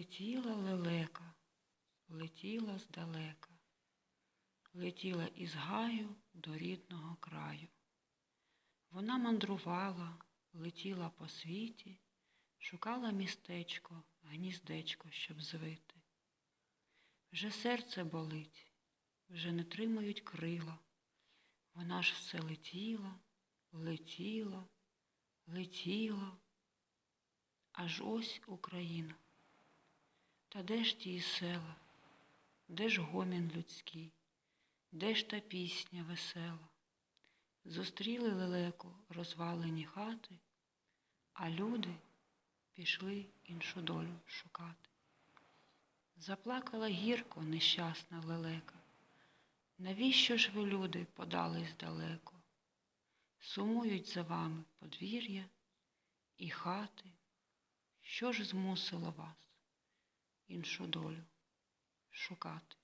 Летіла лелека, летіла здалека, летіла із гаю до рідного краю. Вона мандрувала, летіла по світі, шукала містечко, гніздечко, щоб звити. Вже серце болить, вже не тримають крила. Вона ж все летіла, летіла, летіла. Аж ось Україна. Та де ж ті села, де ж гомін людський, де ж та пісня весела? Зустріли лелеку розвалені хати, а люди пішли іншу долю шукати. Заплакала гірко нещасна лелека. Навіщо ж ви, люди, подались далеко? Сумують за вами подвір'я і хати. Що ж змусило вас іншу долю шукати?